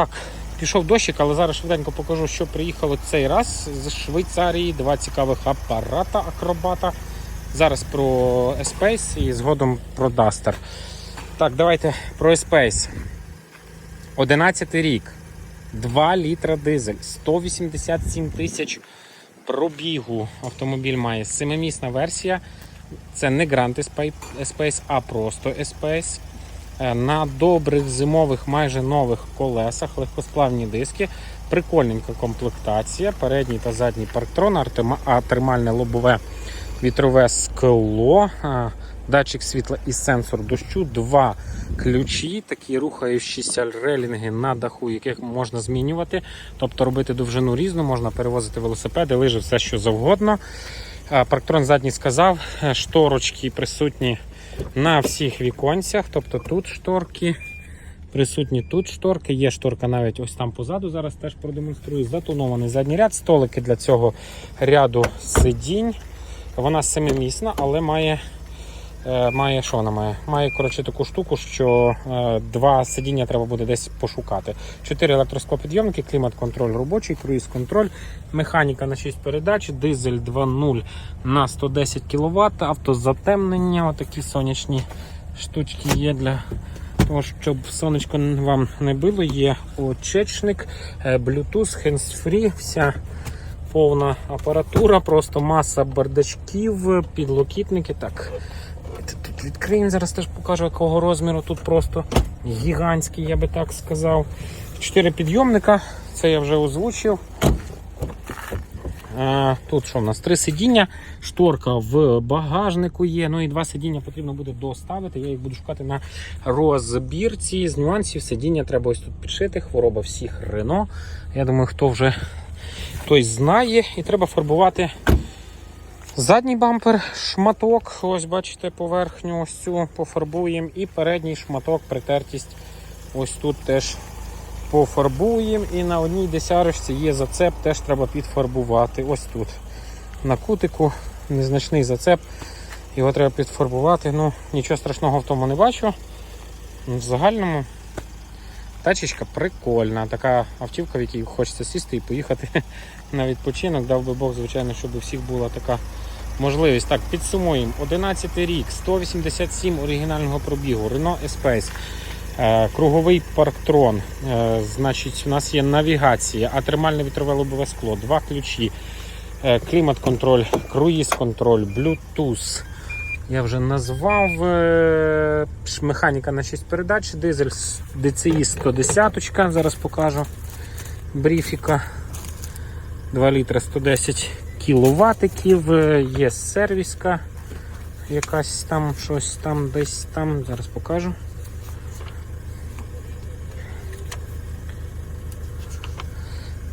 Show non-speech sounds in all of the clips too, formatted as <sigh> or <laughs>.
Так, пішов дощик, але зараз швиденько покажу, що приїхало цей раз з Швейцарії. Два цікавих апарата акробата. Зараз про Espace і згодом про Duster. Так, давайте про Espace. 11 рік. 2 літра дизель, 187 тисяч пробігу. Автомобіль має семимісна версія. Це не Grand Espace, а просто Espace. Е, На добрих зимових, майже нових колесах, легкосплавні диски, прикольненька комплектація, передній та задній парктрон, термальне лобове вітрове скло, датчик світла і сенсор дощу, два ключі, такі рухаючіся релінги на даху, яких можна змінювати, тобто робити довжину різну, можна перевозити велосипеди, лижи, все що завгодно. А, Парктрон задній сказав, е, шторочки присутні на всіх віконцях, тобто тут шторки. Присутні тут шторки, є шторка навіть ось там позаду. Зараз теж продемонструю. Затонований задній ряд, столики для цього ряду сидінь. Вона семимісна, але має. Е, Має що вона має? Має коротше таку штуку, що е, два сидіння треба буде десь пошукати. Чотири електросклопідйомники, клімат-контроль робочий, круїз-контроль, механіка на 6 передач, дизель 2.0 на 110 кВт, автозатемнення, отакі сонячні штучки є для того, щоб сонечко вам не било. Є очечник, е, Bluetooth, hands-free, вся повна апаратура, просто маса бардачків, підлокітники. Так, відкриємо. Зараз теж покажу, якого розміру. Тут просто гігантський, я би так сказав. Чотири підйомника, це я вже озвучив. Тут що в нас? Три сидіння, шторка в багажнику є. Ну і два сидіння потрібно буде доставити. Я їх буду шукати на розбірці. З нюансів сидіння треба ось тут підшити. Хвороба всіх Рено. Я думаю, хто вже хтось знає. І треба фарбувати задній бампер, шматок. Ось бачите, поверхню ось цю пофарбуємо. І передній шматок, притертість. Ось тут теж пофарбуємо. І на одній десярочці є зацеп, теж треба підфарбувати. Ось тут. На кутику незначний зацеп. Його треба підфарбувати. Ну, нічого страшного в тому не бачу. В загальному тачечка прикольна. Така автівка, в якій хочеться сісти і поїхати <laughs> на відпочинок. Дав би Бог, звичайно, щоб у всіх була така можливість. Так, підсумуємо. 11 рік, 187 оригінального пробігу, Renault Espace. Е, Круговий парктрон. Е, Значить, у нас є навігація, атермальне вітрове лобове скло, два ключі, е, клімат-контроль, круїз-контроль, Bluetooth. Я вже назвав е, механіка на 6 передач, дизель DCI 110, зараз покажу. Бріфіка 2 літра 110 кіловатиків, е, є сервіска, якась там щось там десь там, зараз покажу.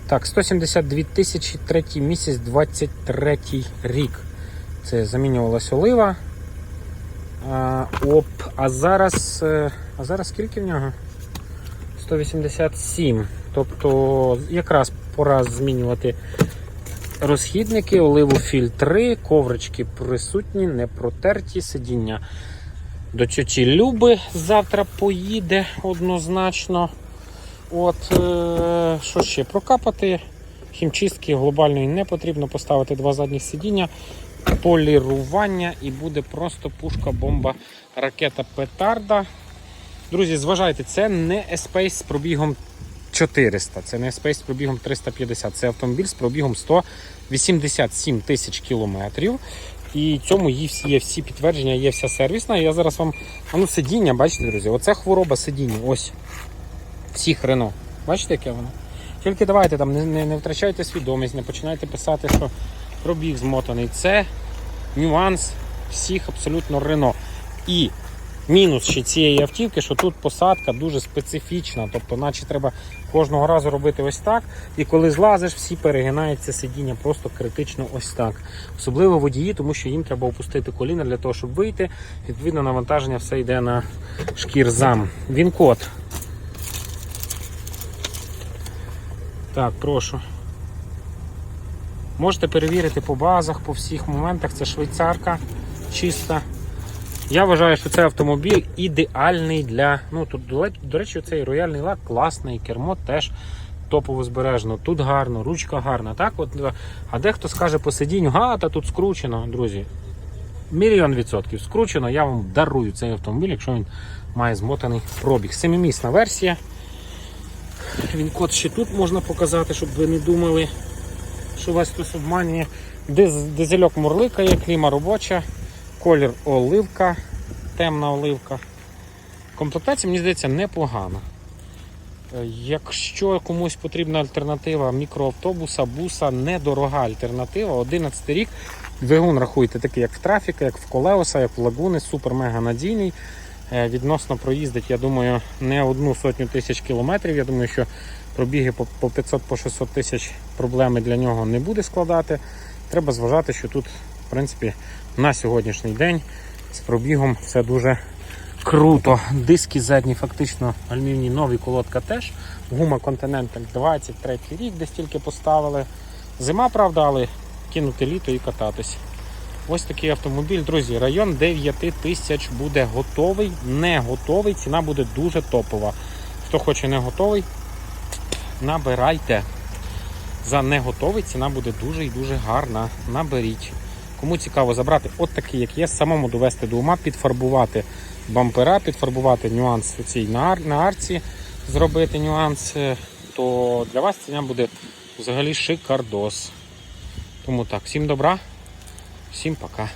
Так, 172 тисячі, третій місяць, 23 рік. Це замінювалась олива. Оп, а зараз. е, А зараз скільки в нього? 187. Тобто якраз пора змінювати розхідники, оливу фільтри, коврички присутні, не протерті сидіння. До тьоті Люби завтра поїде однозначно. От, е, що ще? Прокапати. Хімчистки глобальної не потрібно поставити два задніх сидіння, полірування і буде просто пушка, бомба, ракета петарда. Друзі, зважайте, це не Espace з пробігом 400, це не Espace з пробігом 350. Це автомобіль з пробігом 187 тисяч кілометрів. І цьому є всі, є всі підтвердження, є вся сервісна. Я зараз вам. А ну сидіння, бачите, друзі, оце хвороба сидіння. Ось всіх Рено. Бачите, яке воно? Тільки давайте там не, не, не втрачайте свідомість, не починайте писати, що пробіг змотаний. Це нюанс всіх абсолютно Рено. І мінус ще цієї автівки, що тут посадка дуже специфічна. Тобто, наче треба кожного разу робити ось так. І коли злазиш, всі перегинаються сидіння просто критично ось так. Особливо водії, тому що їм треба опустити коліна для того, щоб вийти. Відповідно, навантаження все йде на шкірзам. Він код. Так, прошу. Можете перевірити по базах, по всіх моментах. Це швейцарка чиста. Я вважаю, що цей автомобіль ідеальний для. Ну тут, до, речі, цей рояльний лак класний, кермо теж топово збережено. Тут гарно, ручка гарна. Так, от, а дехто скаже по сидінню, га, та тут скручено, друзі. Мільйон відсотків скручено, я вам дарую цей автомобіль, якщо він має змотаний пробіг. Семимісна версія. Він код ще тут можна показати, щоб ви не думали, що вас хтось обманює. Диз, дизельок мурликає, кліма робоча, колір оливка, темна оливка. Комплектація, мені здається, непогана. Е, Якщо комусь потрібна альтернатива мікроавтобуса, буса, недорога альтернатива, 11 рік. Двигун рахуйте такий, як в трафіка, як в колеоса, як в лагуни, супер-мега надійний. Е, Відносно проїздить, я думаю, не одну сотню тисяч кілометрів. Я думаю, що пробіги по по 500-600 тисяч проблеми для нього не буде складати. Треба зважати, що тут, в принципі, на сьогоднішній день з пробігом все дуже круто. Диски задні, фактично альмівні нові, колодка теж. Гума Continental 23 рік, десь тільки поставили. Зима, правда, але кинути літо і кататись. Ось такий автомобіль, друзі. Район 9 тисяч буде готовий, не готовий. Ціна буде дуже топова. Хто хоче не готовий, набирайте. За не готовий ціна буде дуже і дуже гарна. Наберіть. Кому цікаво забрати от такий, як є, самому довести до ума, підфарбувати бампера, підфарбувати нюанс у цій на арці, зробити нюанс, е, то для вас ціна буде взагалі шикардос. Тому так, всім добра, всім пока.